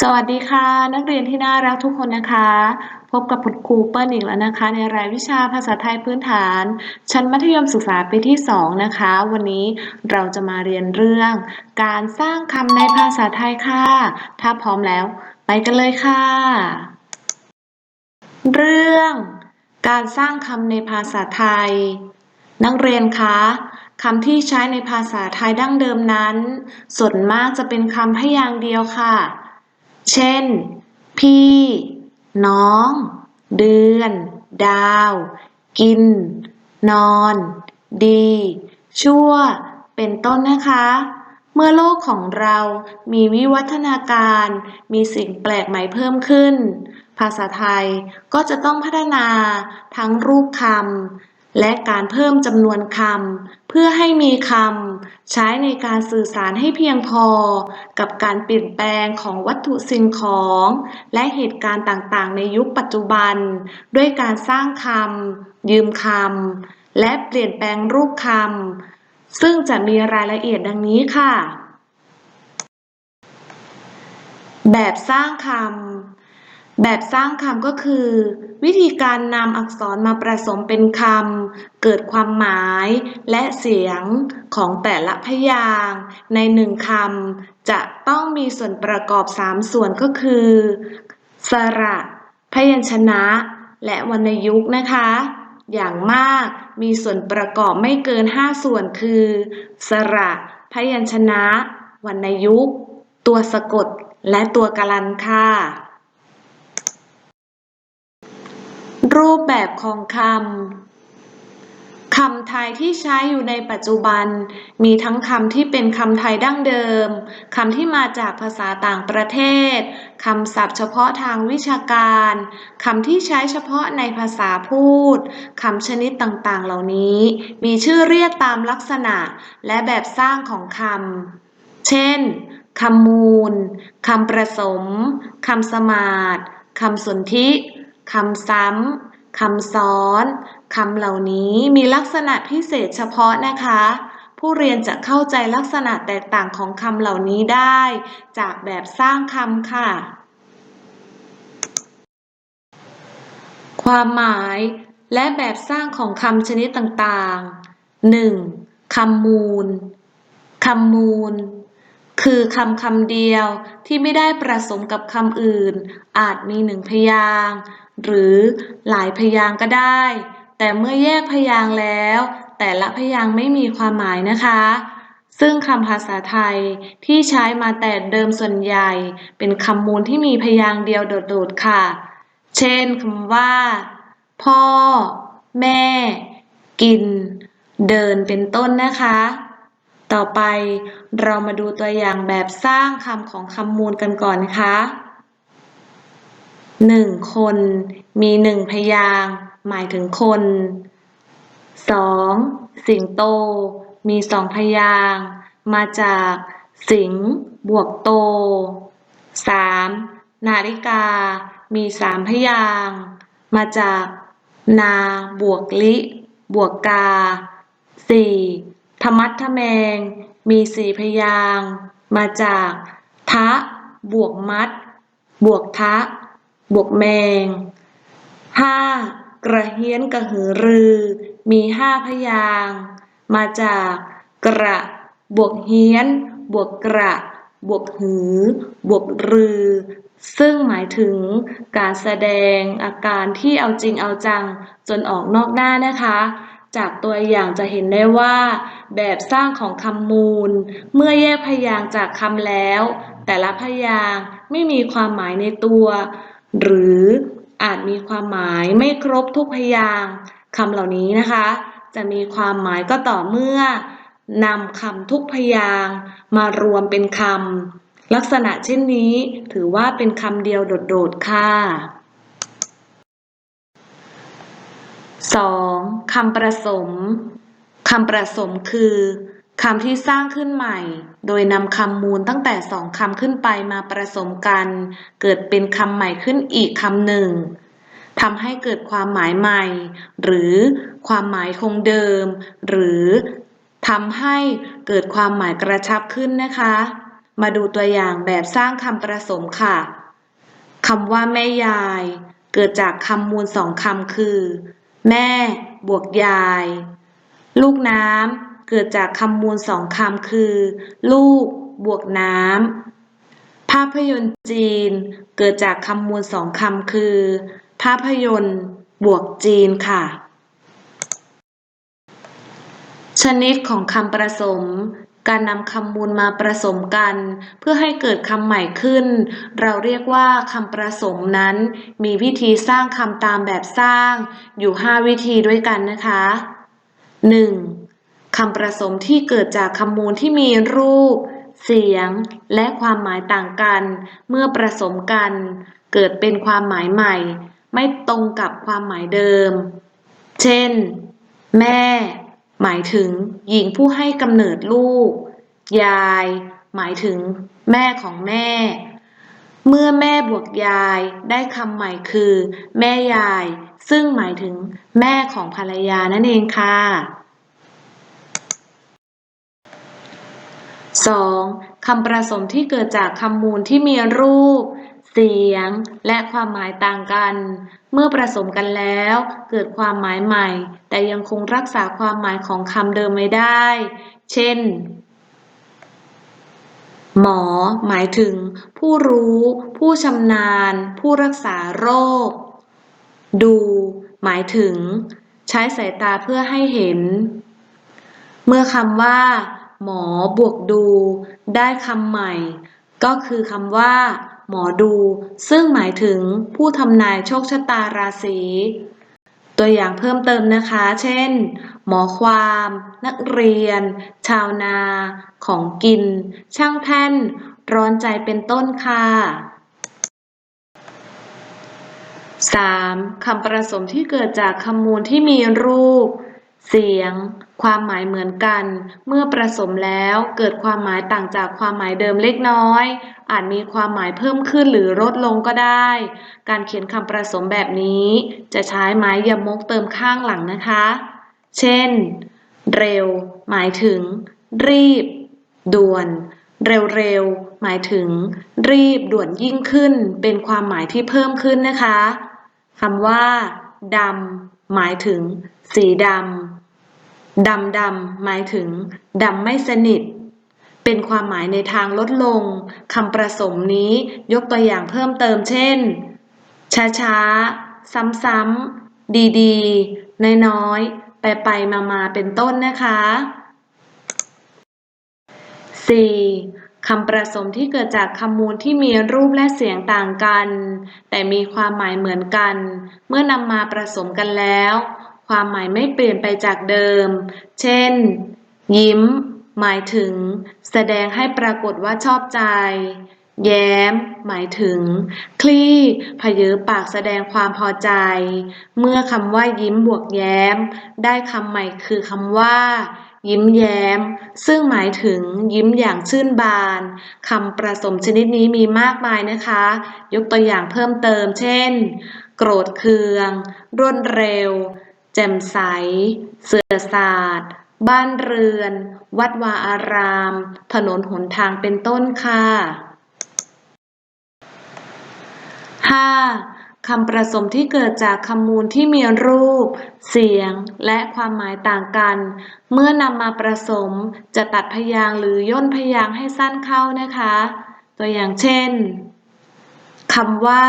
สวัสดีค่ะ นักเรียนที่น่ารักทุกคนนะคะ พบกับคุณครูเปิ้ลอีกแล้วนะคะ ในรายวิชาภาษาไทยพื้นฐาน ชั้นมัธยมศึกษาปีที่ 2 นะคะ วันนี้เราจะมาเรียนเรื่อง การสร้างคำในภาษาไทยค่ะ ถ้าพร้อมแล้ว ไปกันเลยค่ะ เรื่อง การสร้างคำในภาษาไทย นักเรียนคะคำที่ใช้ในภาษาไทยดั้งเดิมนั้น ส่วนมากจะเป็นคำพยางค์เดียวค่ะ เช่น พี่ น้อง เดือน ดาว กิน นอน ดี ชั่ว เป็นต้นนะคะ เมื่อโลกของเรามีวิวัฒนาการ มีสิ่งแปลกใหม่เพิ่มขึ้น ภาษาไทยก็จะต้องพัฒนาทั้งรูปคำ และการเพิ่มจำนวนคำเพื่อให้มีคำใช้ในการสื่อสารให้เพียงพอ กับการเปลี่ยนแปลงของวัตถุสิ่งของ และเหตุการณ์ต่างๆ ในยุคปัจจุบัน ด้วยการสร้างคำยืมคำและเปลี่ยนแปลงรูปคำซึ่งจะมีรายละเอียดดังนี้ค่ะ แบบสร้างคำ แบบสร้างคำก็คือ วิธีการนำอักษรมาผสมเป็นคำ เกิดความหมายและเสียงของแต่ละพยางค์ในหนึ่งคำจะต้องมีส่วนประกอบสามส่วนก็คือ สระ พยัญชนะ และวรรณยุกต์นะคะ อย่างมากมีส่วนประกอบไม่เกิน 5 ส่วนคือ สระ พยัญชนะ วรรณยุกต์ ตัวสะกด และตัวกลันค่ะ รูปแบบของคำ คำไทยที่ใช้อยู่ในปัจจุบัน มีทั้งคำที่เป็นคำไทยดั้งเดิม คำที่มาจากภาษาต่างประเทศ คำศัพท์เฉพาะทางวิชาการ คำที่ใช้เฉพาะในภาษาพูด คำชนิดต่างๆ เหล่านี้ มีชื่อเรียกตามลักษณะและแบบสร้างของคำ เช่น คำมูล คำประสม คำสมาทคำสนธิ คำซ้ำ คำซ้อน คำเหล่านี้มีลักษณะพิเศษเฉพาะนะคะ ผู้เรียนจะเข้าใจลักษณะแตกต่างของคำเหล่านี้ได้ จากแบบสร้างคำค่ะ ความหมายและแบบสร้างของคำชนิดต่างๆ 1. คำมูล คำมูล คือคำคำเดียวที่ไม่ได้ประสมกับคำอื่น อาจมีหนึ่งพยางค์ หรือหลายพยางค์ก็ได้ แต่เมื่อแยกพยางค์แล้ว แต่ละพยางค์ไม่มีความหมายนะคะ ซึ่งคำภาษาไทยที่ใช้มาแต่เดิมส่วนใหญ่ เป็นคำมูลที่มีพยางค์เดียวโดดๆค่ะ เช่นคำว่า พ่อ แม่ กิน เดินเป็นต้นนะคะ ต่อไปเรามาดูตัวอย่างแบบสร้างคำของคำมูลกันก่อนค่ะ หนึ่งคน มีหนึ่งพยางค์หมายถึงคนสองสิงโต มีสองพยางค์มาจากสิงบวกโตสามนาฬิกา มีสามพยางค์มาจากนาบวกลิ บวกกาสี่ธรรมัดทแมง มีสี่พยางค์มาจากทะบวกมัด บวกทะ บวกแมงห้ากระเฮียนกระหือรือ มีห้าพยางมาจากกระ บวกเฮียน บวกกระ บวกหือ บวกรือ ซึ่งหมายถึงการแสดงอาการที่เอาจริงเอาจัง จนออกนอกหน้านะคะ จากตัวอย่างจะเห็นได้ว่า แบบสร้างของคำมูล เมื่อแยกพยางจากคำแล้ว แต่ละพยางไม่มีความหมายในตัว หรืออาจมีความหมายไม่ครบทุกพยางค์คำเหล่านี้นะคะ จะมีความหมายก็ต่อเมื่อนำคำทุกพยางค์มารวมเป็นคำลักษณะเช่นนี้ ถือว่าเป็นคำเดียวโดดๆค่ะ 2. คำประสมคำประสมคือ คำที่สร้างขึ้นใหม่ โดยนำคำมูลตั้งแต่สองคำขึ้นไปมาประสมกัน เกิดเป็นคำใหม่ขึ้นอีกคำหนึ่งทำให้เกิดความหมายใหม่ หรือความหมายคงเดิม หรือทำให้เกิดความหมายกระชับขึ้นนะคะ มาดูตัวอย่างแบบสร้างคำประสมค่ะคำว่าแม่ยาย เกิดจากคำมูลสองคำคือ แม่ บวกยาย ลูกน้ำ เกิดจากคำมูลสองคำคือ ลูก บวกน้ำ ภาพยนตร์จีน เกิดจากคำมูลสองคำคือ ภาพยนตร์บวกจีนค่ะ ชนิดของคำประสม การนำคำมูลมาประสมกัน เพื่อให้เกิดคำใหม่ขึ้น เราเรียกว่าคำประสมนั้น มีวิธีสร้างคำตามแบบสร้าง อยู่ 5 วิธีด้วยกันนะคะ 1. คำประสมที่เกิดจากคำมูลที่มีรูป เสียง และความหมายต่างกัน เมื่อประสมกัน เกิดเป็นความหมายใหม่ ไม่ตรงกับความหมายเดิม เช่น แม่ หมายถึงหญิงผู้ให้กำเนิดลูก ยาย หมายถึงแม่ของแม่ เมื่อแม่บวกยายได้คำใหม่คือ แม่ยาย ซึ่งหมายถึงแม่ของภรรยานั่นเองค่ะ 2. คำประสมที่เกิดจากคำมูลที่มีรูป เสียง และความหมายต่างกัน เมื่อประสมกันแล้ว เกิดความหมายใหม่ แต่ยังคงรักษาความหมายของคำเดิมไว้ได้ เช่น หมอ หมายถึง ผู้รู้ ผู้ชำนาญ ผู้รักษาโรค ดู หมายถึง ใช้สายตาเพื่อให้เห็น เมื่อคำว่า หมอบวกดูได้คำใหม่ ก็คือคำว่า หมอดู ซึ่งหมายถึงผู้ทำนายโชคชะตาราศีตัวอย่างเพิ่มเติมนะคะ เช่น หมอความ นักเรียน ชาวนา ของกิน ช่างแท่น ร้อนใจเป็นต้นค่ะ 3. คำประสมที่เกิดจากคำมูลที่มีรูป เสียง ความหมายเหมือนกัน เมื่อประสมแล้วเกิดความหมายต่างจากความหมายเดิมเล็กน้อย อาจมีความหมายเพิ่มขึ้นหรือลดลงก็ได้ การเขียนคำประสมแบบนี้ จะใช้ไม้ยมกเติมข้างหลังนะคะ เช่น เร็ว หมายถึง รีบ ด่วน เร็วๆ หมายถึง รีบด่วนยิ่งขึ้น เป็นความหมายที่เพิ่มขึ้นนะคะคำว่าดำ หมายถึง สีดำ ดำดำหมายถึง ดำไม่สนิท เป็นความหมายในทางลดลงคำประสมนี้ยกตัวอย่างเพิ่มเติมเช่น ช้าๆ ซ้ำๆ ดีๆ น้อยๆ ไปไปมามาๆ เป็นต้นนะคะ 4. คำประสมที่เกิดจากคำมูลที่มีรูปและเสียงต่างกัน แต่มีความหมายเหมือนกัน เมื่อนำมาประสมกันแล้ว ความหมายไม่เปลี่ยนไปจากเดิม เช่น ยิ้ม หมายถึง แสดงให้ปรากฏว่าชอบใจ แย้ม หมายถึง คลี่พเยอปากแสดงความพอใจ เมื่อคำว่ายิ้มบวกแย้ม ได้คำใหม่คือคำว่า ยิ้มแย้ม ซึ่งหมายถึงยิ้มอย่างชื่นบานคำประสมชนิดนี้มีมากมายนะคะ ยกตัวอย่างเพิ่มเติม เช่น โกรธเคือง รวดเร็ว แจ่มใส เสือสาดบ้านเรือน วัดวาอาราม ถนนหนทางเป็นต้นค่ะ 5. คำประสมที่เกิดจากคำมูลที่มีรูป เสียง และความหมายต่างกัน เมื่อนำมาประสมจะตัดพยางค์หรือย่นพยางค์ให้สั้นเข้านะคะ ตัวอย่างเช่นคำว่า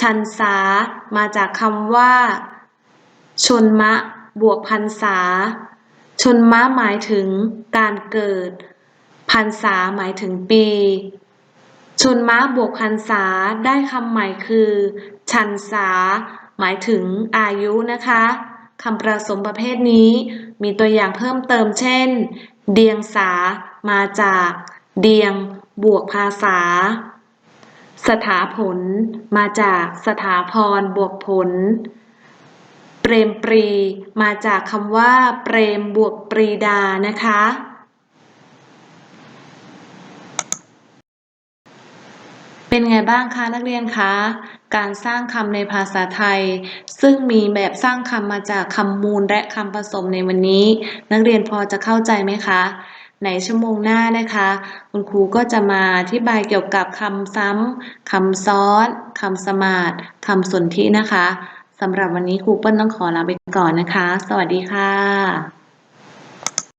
ชันษามาจากคำว่า ชนมะ บวกพันษา ชนมะหมายถึงการเกิด พันษาหมายถึงปีชนม้าบวกพันษาได้คำใหม่คือ ชันษาหมายถึงอายุนะคะคำประสมประเภทนี้มีตัวอย่างเพิ่มเติมเช่น เดียงสา มาจาก เดียง บวกภาษา สถาผล มาจากสถาพร บวกผล เปรมปรี มาจากคำว่า เปรมบวกปรีดานะคะ เป็นไงบ้างคะนักเรียนคะ การสร้างคำในภาษาไทย ซึ่งมีแบบสร้างคำมาจากคำมูลและคำผสมในวันนี้ นักเรียนพอจะเข้าใจไหมคะในชั่วโมงหน้านะคะ คุณครูก็จะมาอธิบายเกี่ยวกับคำซ้ำคำซ้อนคำสมาร์ทคำสนธินะคะสำหรับวันนี้ครูเปิ้ลต้องขอลาไปก่อนนะคะ สวัสดีค่ะ